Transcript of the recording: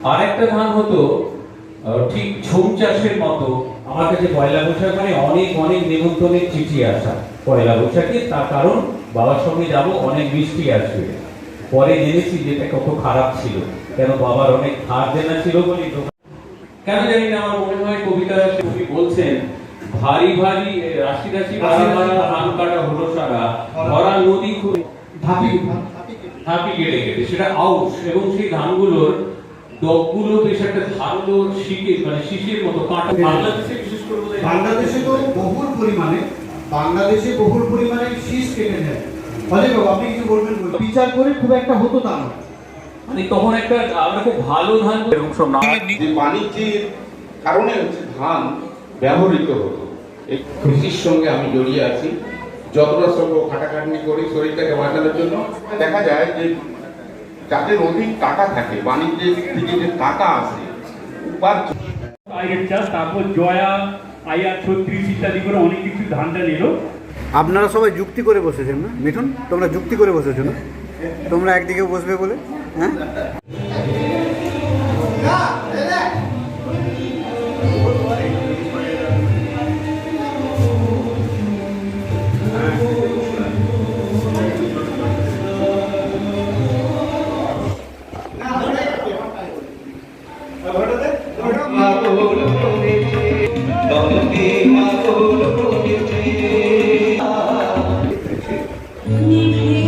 আর একটা ধান হতো ঠিক ঝুম চাষের মতো। আমার কাছে পয়লা বৈশাখ মানে অনেক অনেক নিমন্ত্রণের চিঠি আসা। পয়লা বৈশাখে তার কারণ বাবার সঙ্গে যাব অনেক মিষ্টি আসবে। পরে জেনেছি কত খারাপ ছিল কেন বাবার অনেক ধার দেনা ছিল কেন জানি না আমার মনে হয় কবিতা কবি বলছেন ভারী ভারী রাশি রাশি ধান কাটা হলো সারা। ভরা নদী খুব ধাপি ধাপি কেটে কেটে সেটা আউশ এবং সেই ধানগুলোর ডগগুলো বেশ একটা ধারালো শিকে মানে শিশির মতো কাঁটা বাংলাদেশে বিশেষ করে বাংলাদেশে তো বহুল পরিমাণে বাংলাদেশে বহুল পরিমাণে শীষ কেটে নেয়। ফলে বাবু আপনি কিছু বলবেন? বিচার করে খুব একটা হতো তা মানে তখন একটা আমরা খুব ভালো ধান এরকম সব না যে বাণিজ্যের কারণে হচ্ছে ধান ব্যবহৃত হতো। এই কৃষির সঙ্গে আমি জড়িয়ে আছি। যতটা সম্ভব খাটাখাটনি করি শরীরটাকে বাঁচানোর জন্য। দেখা যায় যে যাদের অধিক টাকা থাকে বাণিজ্যের থেকে যে টাকা আসে উপার্জন আইয়ের চাষ তারপর জয়া ছত্রিশ ইত্যাদি করে অনেক কিছু ধানটা নিল। আপনারা সবাই যুক্তি করে বসেছেন না? মিঠুন তোমরা যুক্তি করে বসেছো না? তোমরা একদিকে বসবে বলে হ্যাঁ? 你。